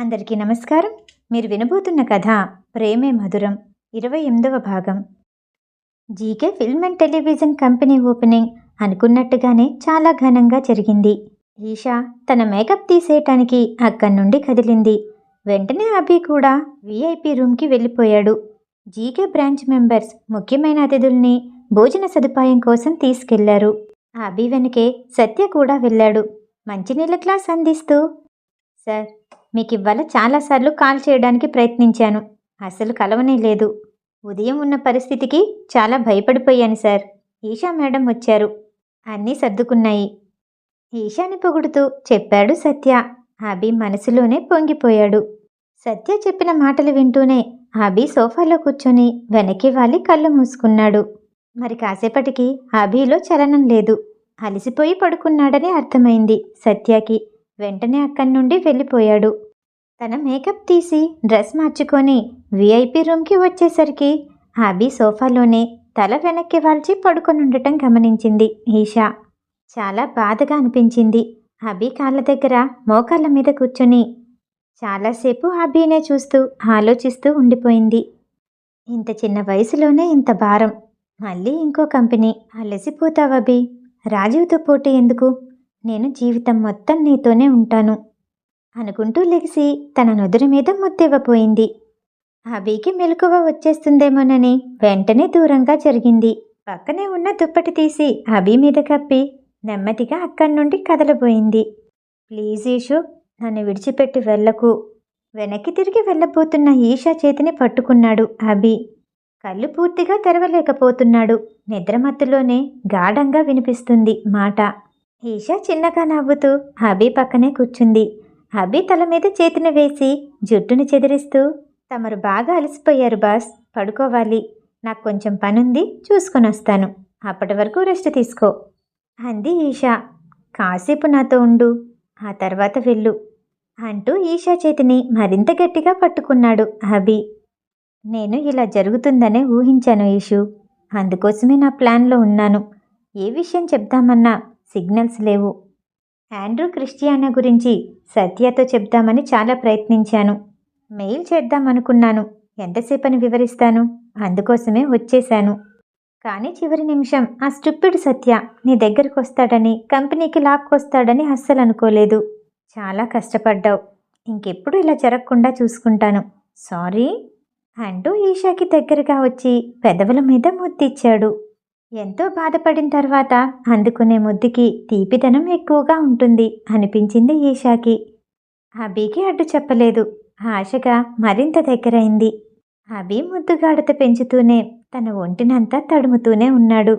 అందరికీ నమస్కారం. మీరు వినబోతున్న కథ ప్రేమే మధురం ఇరవై ఎనిమిదవ భాగం. GK film and television company opening అనుకున్నట్టుగానే చాలా ఘనంగా జరిగింది. ఈషా తన మేకప్ తీసేయటానికి అక్కడి నుండి కదిలింది. వెంటనే అభి కూడా విఐపి రూమ్కి వెళ్ళిపోయాడు. జీకే బ్రాంచ్ మెంబర్స్ ముఖ్యమైన అతిథుల్ని భోజన సదుపాయం కోసం తీసుకెళ్ళారు. అభి వెనకే సత్య కూడా వెళ్ళాడు. మంచినీళ్ళ గ్లాస్ అందిస్తూ సార్ మీకు ఇవాళ చాలాసార్లు కాల్ చేయడానికి ప్రయత్నించాను. అసలు కలవనే లేదు. ఉదయం ఉన్న పరిస్థితికి చాలా భయపడిపోయాను సార్. ఈషా మేడం వచ్చారు. అన్నీ సర్దుకున్నాయి. ఈషాని పొగుడుతూ చెప్పాడు సత్య. అభి మనసులోనే పొంగిపోయాడు. సత్య చెప్పిన మాటలు వింటూనే అభి సోఫాలో కూర్చొని వెనక్కి వాలి కళ్ళు మూసుకున్నాడు. మరి కాసేపటికి అభిలో చలనం లేదు. అలసిపోయి పడుకున్నాడని అర్థమైంది సత్యకి. వెంటనే అక్కడి నుండి వెళ్ళిపోయాడు. తన మేకప్ తీసి డ్రెస్ మార్చుకొని విఐపి రూమ్కి వచ్చేసరికి అభి సోఫాలోనే తల వెనక్కి వాల్చి పడుకొని ఉండటం గమనించింది ఈషా. చాలా బాధగా అనిపించింది. అభి కాళ్ళ దగ్గర మోకాళ్ళ మీద కూర్చొని చాలాసేపు అభినే చూస్తూ ఆలోచిస్తూ ఉండిపోయింది. ఇంత చిన్న వయసులోనే ఇంత భారం. మళ్ళీ ఇంకో కంపెనీ. అలసిపోతావబి రాజీవ్తో పోటీ ఎందుకు? నేను జీవితం మొత్తం నీతోనే ఉంటాను అనుకుంటూ లెగిసి తన నుదురు మీద ముద్దివ్వపోయింది. అభికి మెలకువ వచ్చేస్తుందేమోనని వెంటనే దూరంగా జరిగింది. పక్కనే ఉన్న దుప్పటి తీసి అభి మీద కప్పి నెమ్మదిగా అక్కడి నుండి కదలబోయింది. ప్లీజ్ ఈషు నన్ను విడిచిపెట్టి వెళ్ళకు. వెనక్కి తిరిగి వెళ్ళబోతున్న ఈషా చేతిని పట్టుకున్నాడు అభి కళ్ళు పూర్తిగా తెరవలేకపోతున్నాడు. నిద్రమత్తులోనే గాఢంగా వినిపిస్తుంది మాట. ఈషా చిన్నగా నవ్వుతూ అభి పక్కనే కూర్చుంది. అభి తల మీద చేతిని వేసి జుట్టుని చెదిరిస్తూ తమరు బాగా అలసిపోయారు బాస్ పడుకోవాలి. నాకు కొంచెం పనుంది చూసుకొని వస్తాను. అప్పటి వరకు రెస్ట్ తీసుకో. అంది ఈషా. కాసేపు నాతో ఉండు ఆ తర్వాత వెళ్ళు అంటూ ఈషా చేతిని మరింత గట్టిగా పట్టుకున్నాడు అభి నేను ఇలా జరుగుతుందనే ఊహించాను ఈషు. అందుకోసమే నా ప్లాన్లో ఉన్నాను. ఏ విషయం చెప్దామన్నా సిగ్నల్స్ లేవు. ఆండ్రూ క్రిస్టియానా గురించి సత్యతో చెప్దామని చాలా ప్రయత్నించాను. మెయిల్ చేద్దాం అనుకున్నాను. ఎంతసేపని వివరిస్తాను? అందుకోసమే వచ్చేశాను. కానీ చివరి నిమిషం ఆ స్టూపిడ్ సత్య నీ దగ్గరకు వస్తాడని కంపెనీకి లాక్కొస్తాడని అస్సలు అనుకోలేదు. చాలా కష్టపడ్డావు. ఇంకెప్పుడు ఇలా జరగకుండా చూసుకుంటాను. సారీ? అంటూ ఈషాకి దగ్గరగా వచ్చి పెదవుల మీద ముద్దిచ్చాడు. ఎంతో బాధపడిన తర్వాత అందుకునే ముద్దుకి తీపిదనం ఎక్కువగా ఉంటుంది అనిపించింది ఈషాకి అబీకి అడ్డు చెప్పలేదు. ఆశగా మరింత దగ్గరైంది. అబీ ముద్దుగాడత పెంచుతూనే తన ఒంటినంతా తడుముతూనే ఉన్నాడు.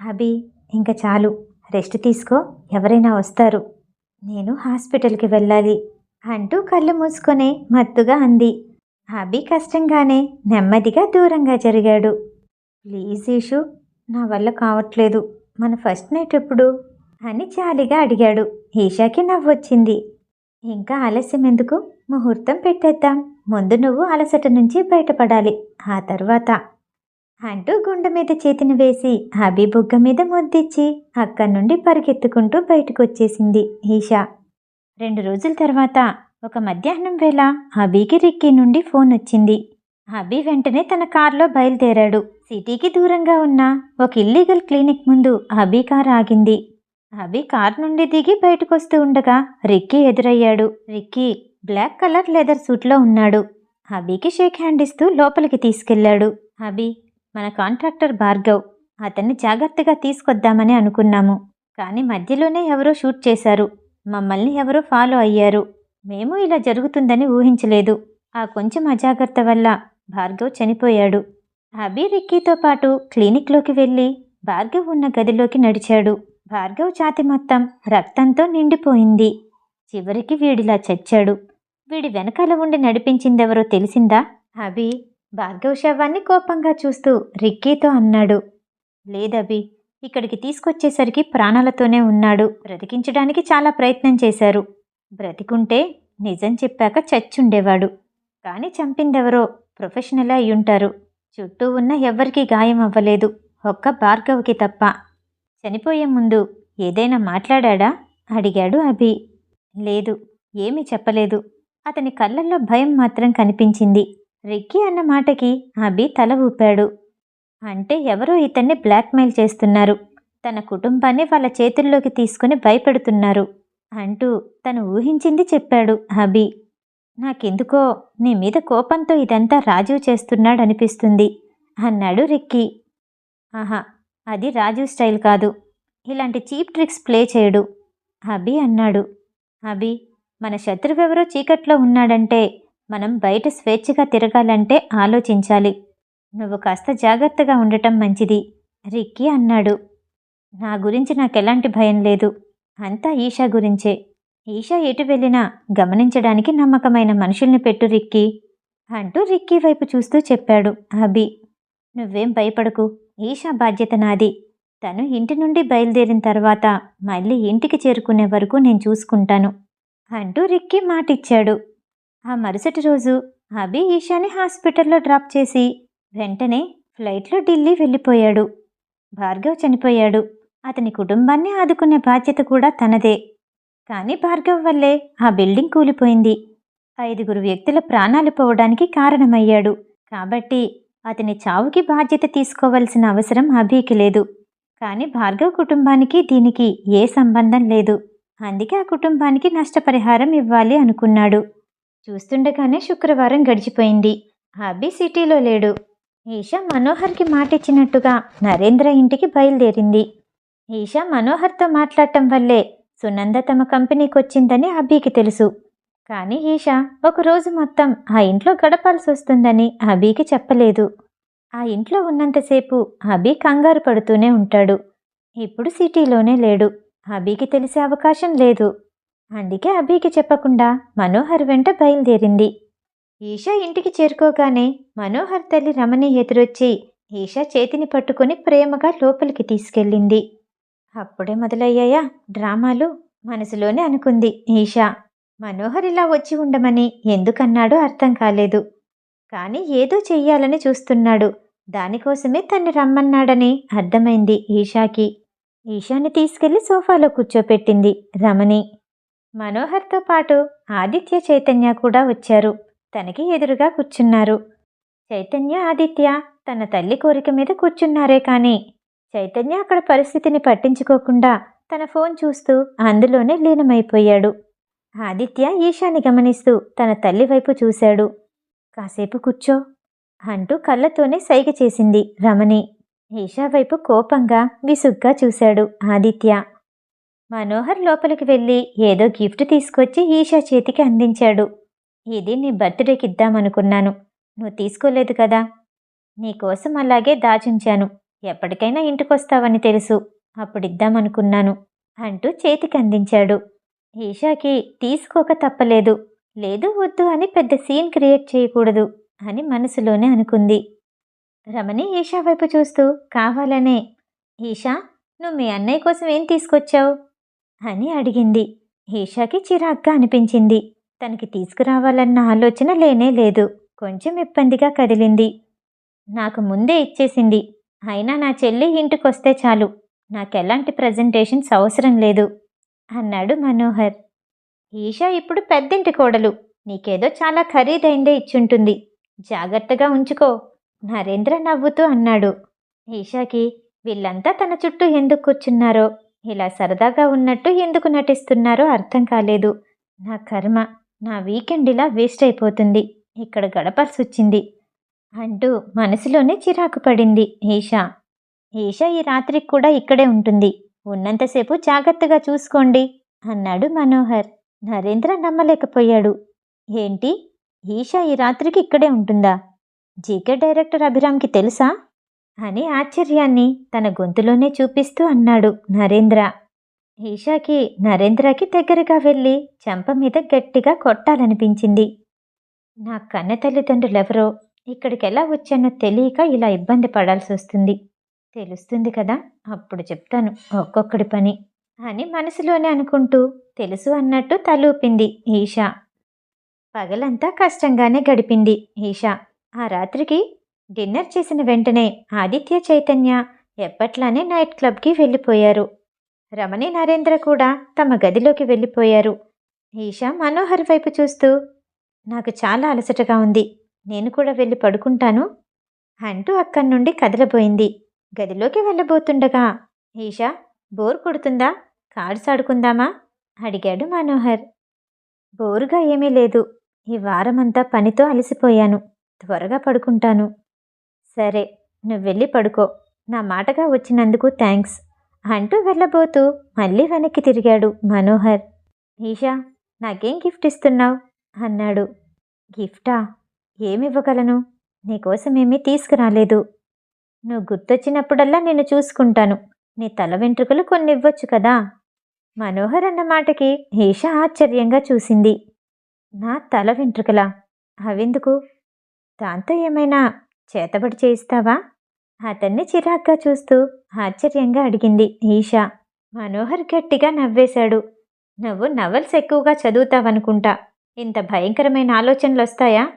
అభి ఇంక చాలు రెస్ట్ తీసుకో ఎవరైనా వస్తారు. నేను హాస్పిటల్కి వెళ్ళాలి అంటూ కళ్ళు మూసుకొని మత్తుగా అంది. అభి కష్టంగానే నెమ్మదిగా దూరంగా జరిగాడు. ప్లీజ్ ఈషు నా వల్ల కావట్లేదు. మన ఫస్ట్ నైట్ ఎప్పుడు? అని జాలిగా అడిగాడు. ఈషాకి నవ్వొచ్చింది. ఇంకా ఆలస్యం ఎందుకు? ముహూర్తం పెట్టేద్దాం. ముందు నువ్వు అలసట నుంచి బయటపడాలి. ఆ తర్వాత. అంటూ గుండె మీద చేతిని వేసి అభి బుగ్గ మీద ముద్దిచ్చి అక్కడి నుండి పరిగెత్తుకుంటూ బయటకు వచ్చేసింది ఈషా. రెండు రోజుల తర్వాత ఒక మధ్యాహ్నం వేళ అభికి రిక్కీ నుండి ఫోన్ వచ్చింది. అభి వెంటనే తన కారులో బయలుదేరాడు. సిటీకి దూరంగా ఉన్న ఒక ఇల్లీగల్ క్లినిక్ ముందు అభి కార్ ఆగింది. అభి కార్ నుండి దిగి బయటకొస్తూ ఉండగా రిక్కీ ఎదురయ్యాడు. రిక్కీ బ్లాక్ కలర్ లెదర్ సూట్లో ఉన్నాడు. అభికి షేక్ హ్యాండ్ ఇస్తూ లోపలికి తీసుకెళ్ళాడు అభి మన కాంట్రాక్టర్ భార్గవ్ అతన్ని జాగ్రత్తగా తీసుకొద్దామని అనుకున్నాము. కానీ మధ్యలోనే ఎవరో షూట్ చేశారు. మమ్మల్ని ఎవరో ఫాలో అయ్యారు. మేము ఇలా జరుగుతుందని ఊహించలేదు. ఆ కొంచెం అజాగ్రత్త వల్ల భార్గవ్ చనిపోయాడు. అభి రిక్కీతో పాటు క్లినిక్లోకి వెళ్ళి భార్గవ్ ఉన్న గదిలోకి నడిచాడు. భార్గవ్ ఛాతి మొత్తం రక్తంతో నిండిపోయింది. చివరికి వీడిలా చచ్చాడు. వీడి వెనకాల ఉండి నడిపించిందెవరో తెలిసిందా? అభి భార్గవ్ శవాన్ని కోపంగా చూస్తూ రిక్కీతో అన్నాడు. లేదభి ఇక్కడికి తీసుకొచ్చేసరికి ప్రాణాలతోనే ఉన్నాడు. బ్రతికించడానికి చాలా ప్రయత్నం చేశారు. బ్రతికుంటే నిజం చెప్పాక చచ్చుండేవాడు. కానీ చంపిందెవరో ప్రొఫెషనలే అయ్యుంటారు. చుట్టూ ఉన్న ఎవ్వరికీ గాయం అవ్వలేదు. ఒక్క భార్గవ్కి తప్ప. చనిపోయే ముందు ఏదైనా మాట్లాడా అడిగాడు అభి. లేదు ఏమీ చెప్పలేదు. అతని కళ్ళల్లో భయం మాత్రం కనిపించింది. రిక్కీ అన్న మాటకి అభి తల ఊపాడు. అంటే ఎవరో ఇతన్ని బ్లాక్మెయిల్ చేస్తున్నారు. తన కుటుంబాన్ని వాళ్ళ చేతుల్లోకి తీసుకుని భయపెడుతున్నారు. అంటూ తను ఊహించింది చెప్పాడు అభి. నాకెందుకో నీ మీద కోపంతో ఇదంతా రాజీవ్ చేస్తున్నాడనిపిస్తుంది అన్నాడు రిక్కీ. ఆహా అది రాజీవ్ స్టైల్ కాదు. ఇలాంటి చీప్ ట్రిక్స్ ప్లే చేయడు అభి అన్నాడు. అభి మన శత్రువెవరో చీకట్లో ఉన్నాడంటే మనం బయట స్వేచ్ఛగా తిరగాలంటే ఆలోచించాలి. నువ్వు కాస్త జాగ్రత్తగా ఉండటం మంచిది రిక్కీ అన్నాడు. నా గురించి నాకెలాంటి భయం లేదు. అంతా ఈషా గురించే. ఈషా ఎటు వెళ్ళినా గమనించడానికి నమ్మకమైన మనుషుల్ని పెట్టు రిక్కీ అంటూ రిక్కీ వైపు చూస్తూ చెప్పాడు అభి. నువ్వేం భయపడకు ఈషా బాధ్యత నాది. తను ఇంటి నుండి బయలుదేరిన తర్వాత మళ్ళీ ఇంటికి చేరుకునే వరకు నేను చూసుకుంటాను అంటూ రిక్కీ మాటిచ్చాడు. ఆ మరుసటి రోజు అభి ఈషాని హాస్పిటల్లో డ్రాప్ చేసి వెంటనే ఫ్లైట్లో ఢిల్లీ వెళ్ళిపోయాడు. భార్గవ్ చనిపోయాడు. అతని కుటుంబాన్ని ఆదుకునే బాధ్యత కూడా తనదే. కానీ భార్గవ్ వల్లే ఆ బిల్డింగ్ కూలిపోయింది. ఐదుగురు వ్యక్తుల ప్రాణాలు పోవడానికి కారణమయ్యాడు. కాబట్టి అతని చావుకి బాధ్యత తీసుకోవాల్సిన అవసరం అభికి లేదు. కానీ భార్గవ్ కుటుంబానికి దీనికి ఏ సంబంధం లేదు. అందుకే ఆ కుటుంబానికి నష్టపరిహారం ఇవ్వాలి అనుకున్నాడు. చూస్తుండగానే శుక్రవారం గడిచిపోయింది. అభి సిటీలో లేడు. ఈషా మనోహర్కి మాటిచ్చినట్టుగా నరేంద్ర ఇంటికి బయలుదేరింది. ఈషా మనోహర్తో మాట్లాడటం వల్లే సునంద తమ కంపెనీకి వచ్చిందని అభికి తెలుసు. కానీ ఈషా ఒకరోజు మొత్తం ఆ ఇంట్లో గడపాల్సి వస్తుందని అభికి చెప్పలేదు. ఆ ఇంట్లో ఉన్నంతసేపు అభి కంగారు పడుతూనే ఉంటాడు. ఇప్పుడు సిటీలోనే లేడు. అభికి తెలిసే అవకాశం లేదు. అందుకే అభికి చెప్పకుండా మనోహర్ వెంట బయలుదేరింది. ఈషా ఇంటికి చేరుకోగానే మనోహర్ తల్లి రమణి ఎదురొచ్చి ఈషా చేతిని పట్టుకుని ప్రేమగా లోపలికి తీసుకెళ్ళింది. అప్పుడే మొదలయ్యాయా డ్రామాలు? మనసులోనే అనుకుంది ఈషా. మనోహర్ ఇలా వచ్చి ఉండమని ఎందుకన్నాడో అర్థం కాలేదు. కానీ ఏదో చెయ్యాలని చూస్తున్నాడు. దానికోసమే తన్ని రమ్మన్నాడని అర్థమైంది ఈషాకి. ఈషాని తీసుకెళ్ళి సోఫాలో కూర్చోపెట్టింది రమణి. మనోహర్తో పాటు ఆదిత్య చైతన్య కూడా వచ్చారు. తనకి ఎదురుగా కూర్చున్నారు. చైతన్య ఆదిత్య తన తల్లి కోరిక మీద కూర్చున్నారే కానీ చైతన్య అక్కడ పరిస్థితిని పట్టించుకోకుండా తన ఫోన్ చూస్తూ అందులోనే లీనమైపోయాడు. ఆదిత్య ఈశాని గమనిస్తూ తన తల్లి వైపు చూశాడు. కాసేపు కూర్చో అంటూ కళ్ళతోనే సైగ చేసింది రమణి. ఈషా వైపు కోపంగా విసుగ్గా చూశాడు ఆదిత్య. మనోహర్ లోపలికి వెళ్ళి ఏదో గిఫ్ట్ తీసుకొచ్చి ఈషా చేతికి అందించాడు. ఇది నీ బర్త్డేకి ఇద్దామనుకున్నాను. నువ్వు తీసుకోలేదు కదా. నీకోసం అలాగే దాచుంచాను. ఎప్పటికైనా ఇంటికొస్తావని తెలుసు. అప్పుడిద్దామనుకున్నాను అంటూ చేతికి అందించాడు ఈషాకి తీసుకోక తప్పలేదు. లేదు వద్దు అని పెద్ద సీన్ క్రియేట్ చేయకూడదు అని మనసులోనే అనుకుంది. రమణి ఈషా వైపు చూస్తూ కావాలనే ఈషా నువ్వు మీ అన్నయ్య కోసం ఏం తీసుకొచ్చావు? అని అడిగింది. ఈషాకి చిరాగ్గా అనిపించింది. తనకి తీసుకురావాలన్న ఆలోచన లేనే లేదు. కొంచెం ఇబ్బందిగా కదిలింది. నాకు ముందే ఇచ్చేసింది. అయినా నా చెల్లి ఇంటికొస్తే చాలు. నాకెలాంటి ప్రజెంటేషన్స్ అవసరం లేదు. అన్నాడు మనోహర్. ఈషా ఇప్పుడు పెద్దింటి కోడలు. నీకేదో చాలా ఖరీదైందే ఇచ్చుంటుంది. జాగ్రత్తగా ఉంచుకో. నరేంద్ర నవ్వుతూ అన్నాడు. ఈషాకి వీళ్ళంతా తన చుట్టూ ఎందుకు కూర్చున్నారో? ఇలా సరదాగా ఉన్నట్టు ఎందుకు నటిస్తున్నారో అర్థం కాలేదు. నా కర్మ నా వీకెండ్ ఇలా వేస్ట్ అయిపోతుంది. ఇక్కడ గడపాల్సి వచ్చింది అంటూ మనసులోనే చిరాకు పడింది ఈషా ఈషా ఈ రాత్రికి కూడా ఇక్కడే ఉంటుంది. ఉన్నంతసేపు జాగ్రత్తగా చూసుకోండి అన్నాడు మనోహర్. నరేంద్ర నమ్మలేకపోయాడు. ఏంటి? ఈషా ఈ రాత్రికి ఇక్కడే ఉంటుందా? జీకే డైరెక్టర్ అభిరామ్కి తెలుసా? అని ఆశ్చర్యాన్ని తన గొంతులోనే చూపిస్తూ అన్నాడు నరేంద్ర. ఈషాకి నరేంద్రకి దగ్గరగా వెళ్ళి చెంప మీద గట్టిగా కొట్టాలనిపించింది. నా కన్న తల్లిదండ్రులెవరో ఇక్కడికి ఎలా వచ్చానో తెలియక ఇలా ఇబ్బంది పడాల్సి వస్తుంది. తెలుస్తుంది కదా అప్పుడు చెప్తాను ఒక్కొక్కడి పని అని మనసులోనే అనుకుంటూ తెలుసు అన్నట్టు తలూపింది ఈషా. పగలంతా కష్టంగానే గడిపింది ఈషా. ఆ రాత్రికి డిన్నర్ చేసిన వెంటనే ఆదిత్య చైతన్య ఎప్పట్లానే నైట్ క్లబ్కి వెళ్ళిపోయారు. రమణి నరేంద్ర కూడా తమ గదిలోకి వెళ్ళిపోయారు. ఈషా మనోహర్ వైపు చూస్తూ నాకు చాలా అలసటగా ఉంది. నేను కూడా వెళ్ళి పడుకుంటాను అంటూ అక్కడి నుండి కదలబోయింది. గదిలోకి వెళ్ళబోతుండగా ఈషా బోర్ కొడుతుందా? కార్డ్స్ ఆడుకుందామా అడిగాడు మనోహర్. బోరుగా ఏమీ లేదు. ఈ వారమంతా పనితో అలసిపోయాను. త్వరగా పడుకుంటాను. సరే నువ్వు వెళ్ళి పడుకో. నా మాటగా వచ్చినందుకు థ్యాంక్స్ అంటూ వెళ్ళబోతూ మళ్ళీ వెనక్కి తిరిగాడు మనోహర్. ఈషా నాకేం గిఫ్ట్ ఇస్తున్నావు? అన్నాడు. గిఫ్టా? ఏమివ్వగలను? నీకోసమేమీ తీసుకురాలేదు. నువ్వు గుర్తొచ్చినప్పుడల్లా నేను చూసుకుంటాను. నీ తల వెంట్రుకలు కొన్ని ఇవ్వచ్చు కదా? మనోహర్ అన్న మాటకి ఈష ఆశ్చర్యంగా చూసింది. నా తల వెంట్రుకలా? అవెందుకు దాంతో ఏమైనా చేతబడి చేయిస్తావా? అతన్ని చిరాగ్గా చూస్తూ ఆశ్చర్యంగా అడిగింది ఈషా. మనోహర్ గట్టిగా నవ్వేశాడు. నువ్వు నవల్స్ ఎక్కువగా చదువుతావనుకుంటా. ఇంత భయంకరమైన ఆలోచనలు వస్తాయా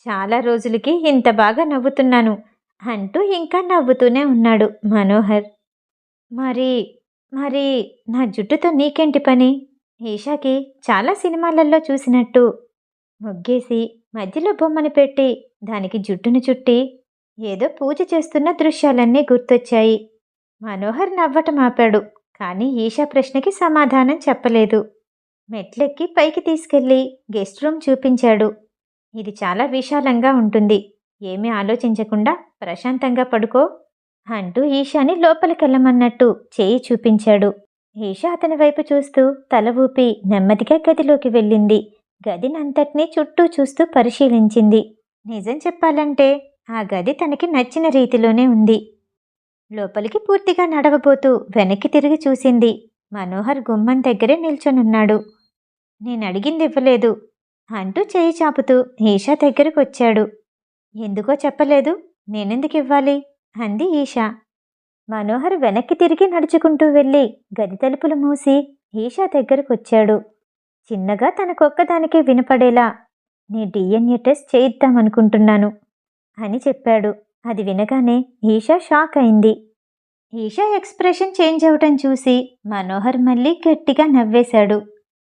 చాలా రోజులకి ఇంత బాగా నవ్వుతున్నాను అంటూ ఇంకా నవ్వుతూనే ఉన్నాడు మనోహర్. మరి మరి నా జుట్టుతో నీకేంటి పని? ఈషాకి చాలా సినిమాలలో చూసినట్టు. ముగ్గేసి మధ్యలో బొమ్మను పెట్టి దానికి జుట్టును చుట్టి ఏదో పూజ చేస్తున్న దృశ్యాలన్నీ గుర్తొచ్చాయి. మనోహర్ నవ్వటం ఆపాడు కానీ ఈషా ప్రశ్నకి సమాధానం చెప్పలేదు. మెట్లెక్కి పైకి తీసుకెళ్ళి గెస్ట్ రూమ్ చూపించాడు. ఇది చాలా విశాలంగా ఉంటుంది. ఏమీ ఆలోచించకుండా ప్రశాంతంగా పడుకో అంటూ ఈషాని లోపలికెళ్ళమన్నట్టు చేయి చూపించాడు. ఈషా అతని వైపు చూస్తూ తల ఊపి నెమ్మదిగా గదిలోకి వెళ్ళింది. గదినంతటినీ చుట్టూ చూస్తూ పరిశీలించింది. నిజం చెప్పాలంటే ఆ గది తనకి నచ్చిన రీతిలోనే ఉంది. లోపలికి పూర్తిగా నడవబోతూ వెనక్కి తిరిగి చూసింది. మనోహర్ గుమ్మం దగ్గరే నిల్చొనున్నాడు. నేను అడిగింది ఇవ్వలేదు. అంటూ చేయి చాపుతూ ఈషా దగ్గరకు వచ్చాడు ఎందుకో చెప్పలేదు? నేనెందుకు ఇవ్వాలి అంది ఈషా. మనోహర్ వెనక్కి తిరిగి నడుచుకుంటూ వెళ్ళి గది తలుపులు మూసి ఈషా దగ్గరకు వచ్చాడు చిన్నగా తనకొక్కదానికే వినపడేలా నీ డిఎన్ఏ టెస్ట్ చేయిద్దామనుకుంటున్నాను అని చెప్పాడు. అది వినగానే ఈషా షాక్ అయింది ఈషా ఎక్స్ప్రెషన్ చేంజ్ అవటం చూసి మనోహర్ మళ్ళీ గట్టిగా నవ్వేశాడు.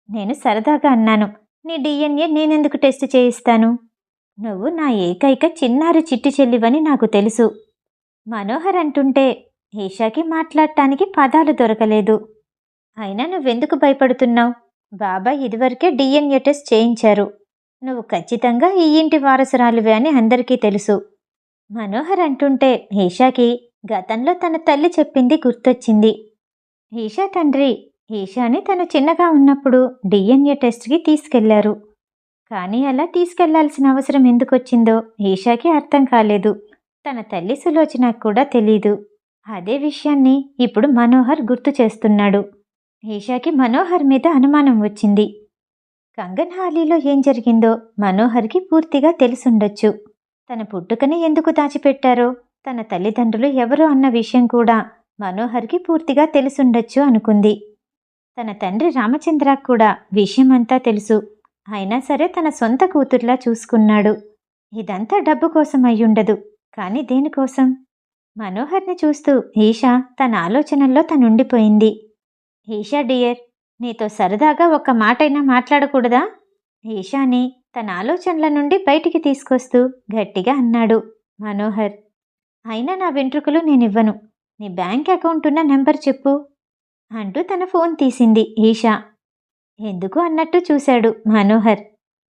నేను సరదాగా అన్నాను. నీ డిఎన్ఏ నేనెందుకు టెస్ట్ చేయిస్తాను? నువ్వు నా ఏకైక చిన్నారి చిట్టి చెల్లివని నాకు తెలుసు. మనోహర్ అంటుంటే ఈషాకి మాట్లాడటానికి పదాలు దొరకలేదు. అయినా నువ్వెందుకు భయపడుతున్నావు? బాబాయ్ ఇదివరకే డిఎన్ఏ టెస్ట్ చేయించారు. నువ్వు ఖచ్చితంగా ఈ ఇంటి వారసురాలివే అని అందరికీ తెలుసు. మనోహర్ అంటుంటే ఈషాకి గతంలో తన తల్లి చెప్పింది గుర్తొచ్చింది. ఈషా తండ్రి ఈషాని తను చిన్నగా ఉన్నప్పుడు డిఎన్ఏ టెస్ట్కి తీసుకెళ్ళారు. కానీ అలా తీసుకెళ్ళాల్సిన అవసరం ఎందుకొచ్చిందో ఈషాకి అర్థం కాలేదు. తన తల్లి సులోచనకు కూడా తెలీదు. అదే విషయాన్ని ఇప్పుడు మనోహర్ గుర్తు చేస్తున్నాడు. ఈషాకి మనోహర్ మీద అనుమానం వచ్చింది. కంగన్ హాలీలో ఏం జరిగిందో మనోహర్కి పూర్తిగా తెలిసుండొచ్చు. తన పుట్టుకని ఎందుకు దాచిపెట్టారో తన తల్లిదండ్రులు ఎవరో అన్న విషయం కూడా మనోహర్కి పూర్తిగా తెలుసుండొచ్చు అనుకుంది. తన తండ్రి రామచంద్ర కూడా విషయమంతా తెలుసు. అయినా సరే తన సొంత కూతుర్లా చూసుకున్నాడు. ఇదంతా డబ్బు కోసం అయ్యుండదు. కానీ దేనికోసం? మనోహర్ని చూస్తూ ఈషా తన ఆలోచనల్లో తనుండిపోయింది. ఈషా డియర్ నీతో సరదాగా ఒక్క మాటైనా మాట్లాడకూడదా? ఈషాని తన ఆలోచనల నుండి బయటికి తీసుకొస్తూ గట్టిగా అన్నాడు మనోహర్. అయినా నా వెంట్రుకలు నేనివ్వను. నీ బ్యాంక్ అకౌంట్ ఉన్న నెంబర్ చెప్పు. అంటూ తన ఫోన్ తీసింది ఈషా. ఎందుకు అన్నట్టు చూశాడు మనోహర్.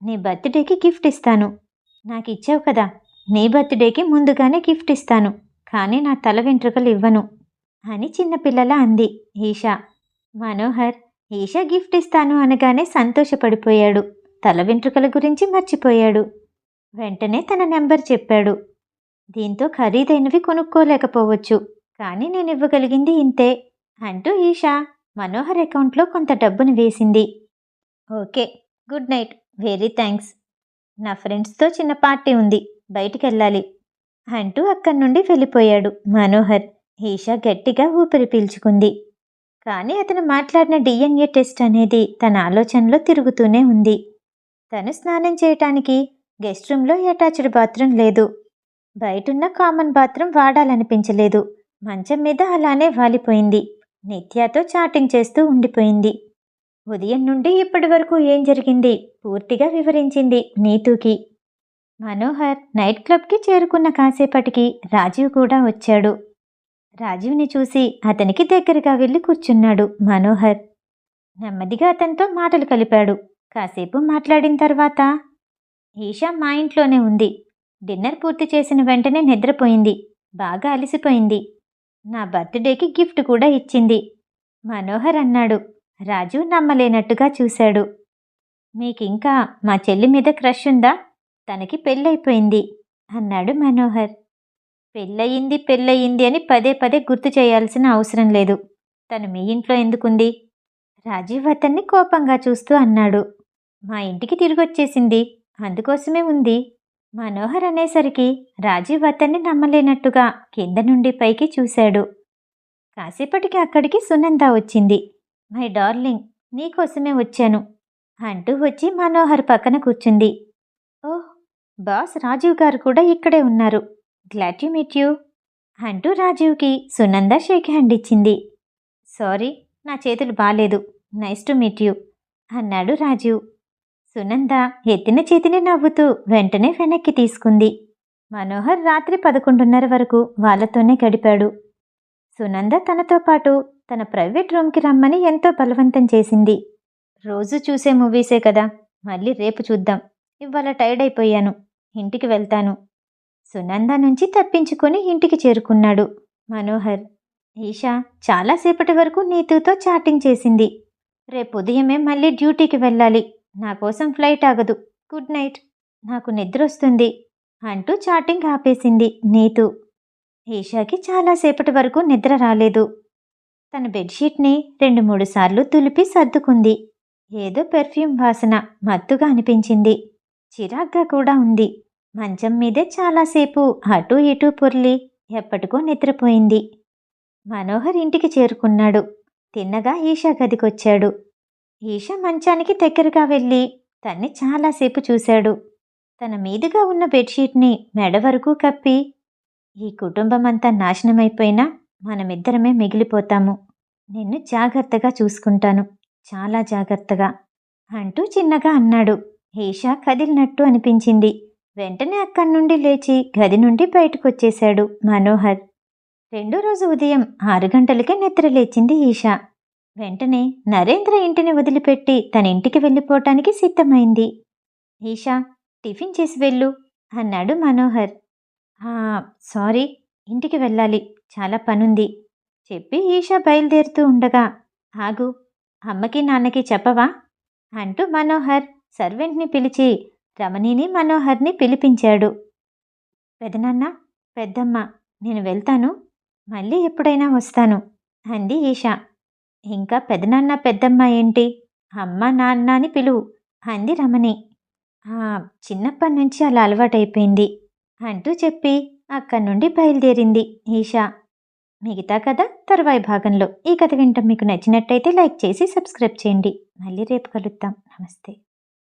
నీ బర్త్డేకి గిఫ్ట్ ఇస్తాను. నాకు ఇచ్చావు కదా. నీ బర్త్డేకి ముందుగానే గిఫ్ట్ ఇస్తాను. కానీ నా తల వెంట్రుకలు ఇవ్వను అని చిన్నపిల్లల అంది ఈషా. మనోహర్ ఈషా గిఫ్ట్ ఇస్తాను అనగానే సంతోషపడిపోయాడు. తల వెంట్రుకల గురించి మర్చిపోయాడు. వెంటనే తన నెంబర్ చెప్పాడు. దీంతో ఖరీదైనవి కొనుక్కోలేకపోవచ్చు. కానీ నేను ఇవ్వగలిగింది ఇంతే. అంటూ ఈషా మనోహర్ అకౌంట్లో కొంత డబ్బును వేసింది. Okay good night. Very thanks నా ఫ్రెండ్స్తో చిన్న పార్టీ ఉంది. బయటికి వెళ్ళాలి అంటూ అక్కడి నుండి వెళ్ళిపోయాడు మనోహర్. ఈషా గట్టిగా ఊపిరి పీల్చుకుంది. కానీ అతను మాట్లాడిన డిఎన్ఏ టెస్ట్ అనేది తన ఆలోచనలో తిరుగుతూనే ఉంది. తను స్నానం చేయటానికి గెస్ట్ రూమ్లో అటాచ్డ్ బాత్రూమ్ లేదు. బయటున్న కామన్ బాత్రూమ్ వాడాలనిపించలేదు. మంచం మీద అలానే వాలిపోయింది. నిత్యాతో చాటింగ్ చేస్తూ ఉండిపోయింది. ఉదయం నుండి ఇప్పటి వరకు ఏం జరిగింది? పూర్తిగా వివరించింది నీతూకి. మనోహర్ నైట్ క్లబ్కి చేరుకున్న కాసేపటికి రాజీవ్ కూడా వచ్చాడు. రాజీవ్ని చూసి అతనికి దగ్గరగా వెళ్ళి కూర్చున్నాడు మనోహర్. నెమ్మదిగా అతనితో మాటలు కలిపాడు. కాసేపు మాట్లాడిన తర్వాత ఈషా మా ఇంట్లోనే ఉంది. డిన్నర్ పూర్తి చేసిన వెంటనే నిద్రపోయింది. బాగా అలసిపోయింది. నా బర్త్డేకి గిఫ్ట్ కూడా ఇచ్చింది. మనోహర్ అన్నాడు. రాజు నమ్మలేనట్టుగా చూశాడు. మీకింకా మా చెల్లి మీద క్రష్ ఉందా? తనకి పెళ్ళైపోయింది అన్నాడు మనోహర్. పెళ్ళయింది పెళ్ళయింది అని పదే పదే గుర్తు చేయాల్సిన అవసరం లేదు. తను మీ ఇంట్లో ఎందుకుంది? రాజీవ్ అతన్ని కోపంగా చూస్తూ అన్నాడు. మా ఇంటికి తిరిగొచ్చేసింది. అందుకోసమే ఉంది. మనోహర్ అనేసరికి రాజీవ్ అతన్ని నమ్మలేనట్టుగా కింద నుండి పైకి చూశాడు. కాసేపటికి అక్కడికి సునంద వచ్చింది. మై డార్లింగ్ నీకోసమే వచ్చాను అంటూ వచ్చి మనోహర్ పక్కన కూర్చుంది. ఓహ్ బాస్ రాజీవ్ గారు కూడా ఇక్కడే ఉన్నారు. గ్లాడ్ యు మీట్ యూ అంటూ రాజీవ్కి సునంద షేక్ హ్యాండ్ ఇచ్చింది. సారీ నా చేతులు బాలేదు. నైస్ టు మీట్ యూ అన్నాడు రాజీవ్. సునంద ఎత్తిన చేతిని నవ్వుతూ వెంటనే వెనక్కి తీసుకుంది. మనోహర్ రాత్రి పదకొండున్నర వరకు వాళ్ళతోనే గడిపాడు. సునంద తనతో పాటు తన ప్రైవేట్ రూమ్కి రమ్మని ఎంతో బలవంతం చేసింది. రోజు చూసే మూవీసే కదా మళ్ళీ రేపు చూద్దాం. ఇవాళ టైర్డ్ అయిపోయాను ఇంటికి వెళ్తాను. సునంద నుంచి తప్పించుకొని ఇంటికి చేరుకున్నాడు మనోహర్. ఈషా చాలాసేపటి వరకు నీతుతో చాటింగ్ చేసింది. రేపు ఉదయమే మళ్ళీ డ్యూటీకి వెళ్ళాలి నా కోసం ఫ్లైట్ ఆగదు. Good night. నాకు నిద్ర వస్తుంది అంటూ చాటింగ్ ఆపేసింది నీతు. ఈషాకి చాలాసేపటి వరకు నిద్ర రాలేదు. తన బెడ్షీట్ని రెండు మూడు సార్లు తులిపి సర్దుకుంది. ఏదో పెర్ఫ్యూమ్ వాసన మత్తుగా అనిపించింది. చిరాగ్గా కూడా ఉంది. మంచం మీదే చాలాసేపు అటూ ఇటూ పొర్లి ఎప్పటికో నిద్రపోయింది. మనోహర్ ఇంటికి చేరుకున్నాడు. తిన్నగా ఈషా గదికొచ్చాడు. ఈషా మంచానికి దగ్గరగా వెళ్ళి తన్ని చాలాసేపు చూశాడు. తన మీదుగా ఉన్న బెడ్షీట్ని మెడ వరకు కప్పి ఈ కుటుంబం అంతా నాశనమైపోయినా మనమిద్దరమే మిగిలిపోతాము. నిన్ను జాగ్రత్తగా చూసుకుంటాను. చాలా జాగ్రత్తగా అంటూ చిన్నగా అన్నాడు. ఈషా కదిలినట్టు అనిపించింది. వెంటనే అక్కడి నుండి లేచి గది నుండి బయటకొచ్చేశాడు మనోహర్. రెండో రోజు ఉదయం ఆరు గంటలకే నిద్ర లేచింది ఈషా వెంటనే నరేంద్ర ఇంటిని వదిలిపెట్టి తన ఇంటికి వెళ్ళిపోవటానికి సిద్ధమైంది. ఈషా టిఫిన్ చేసి వెళ్ళు అన్నాడు మనోహర్. సారీ ఇంటికి వెళ్ళాలి చాలా పనుంది చెప్పి ఈషా బయలుదేరుతూ ఉండగా ఆగు అమ్మకి నాన్నకి చెప్పవా? అంటూ మనోహర్ సర్వెంట్ని పిలిచి రమణిని మనోహర్ని పిలిపించాడు. పెదనాన్న పెద్దమ్మ నేను వెళ్తాను మళ్ళీ ఎప్పుడైనా వస్తాను అంది ఈషా. ఇంకా పెదనాన్న పెద్దమ్మ ఏంటి? అమ్మ నాన్న అని పిలువు. అంది రమణి. చిన్నప్పటి నుంచి అలా అలవాటైపోయింది అంటూ చెప్పి అక్కడి నుండి బయలుదేరింది ఈషా. మిగతా కథ తర్వాయి భాగంలో ఈ కథ వింటాం మీకు నచ్చినట్టయితే లైక్ చేసి సబ్స్క్రైబ్ చేయండి. మళ్ళీ రేపు కలుద్దాం. నమస్తే.